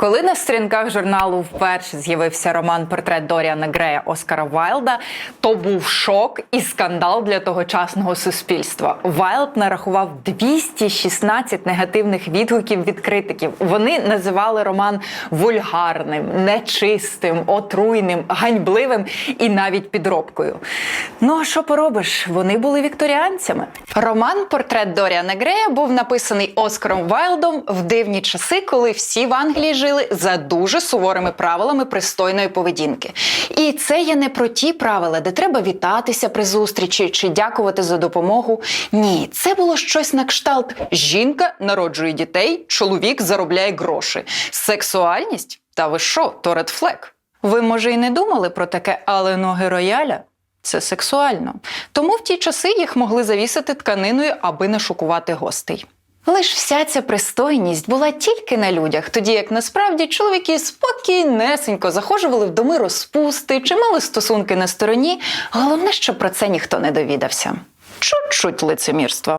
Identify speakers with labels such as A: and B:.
A: Коли на сторінках журналу вперше з'явився роман Портрет Доріана Грея Оскара Вайлда, то був шок і скандал для тогочасного суспільства. Вайлд нарахував 216 негативних відгуків від критиків. Вони називали роман вульгарним, нечистим, отруйним, ганьбливим і навіть підробкою. Ну а що поробиш? Вони були вікторіанцями. Роман Портрет Доріана Грея був написаний Оскаром Вайлдом в дивні часи, коли всі в Англії жили за дуже суворими правилами пристойної поведінки. І це є не про ті правила, де треба вітатися при зустрічі чи дякувати за допомогу. Ні, це було щось на кшталт: жінка народжує дітей, чоловік заробляє гроші. Сексуальність? Та ви що, то Flag. Ви, може, і не думали про таке, але ноги рояля це сексуально. Тому в ті часи їх могли завісити тканиною, аби не шокувати гостей. Лиш вся ця пристойність була тільки на людях, тоді як насправді чоловіки спокійнесенько заходжували в доми розпусти чи мали стосунки на стороні. Головне, щоб про це ніхто не довідався. Чуть-чуть лицемірства.